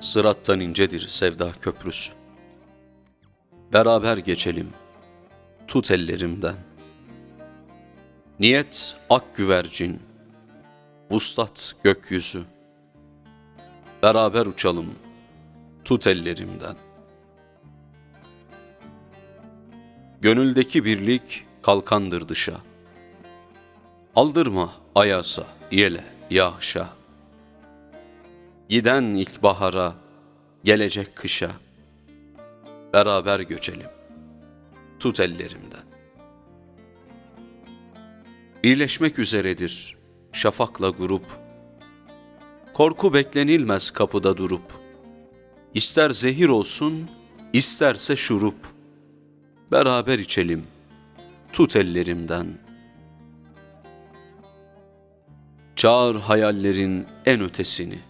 sırattan incedir sevda köprüsü. Beraber geçelim, tut ellerimden. Niyet ak güvercin, vuslat gökyüzü. Beraber uçalım, tut ellerimden. Gönüldeki birlik kalkandır dışa. Aldırma ayasa, yele, yağışa. Giden ilkbahara, gelecek kışa. Beraber göçelim, tut ellerimden. Birleşmek üzeredir şafakla grup. Korku beklenilmez kapıda durup. İster zehir olsun, isterse şurup. Beraber içelim, tut ellerimden. Çağır hayallerin en ötesini.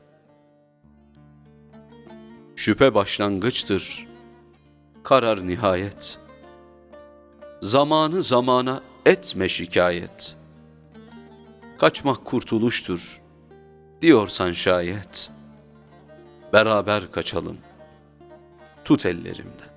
Şüphe başlangıçtır, karar nihayet. Zamanı zamana etme şikayet. Kaçmak kurtuluştur, diyorsan şayet. Beraber kaçalım, tut ellerimden.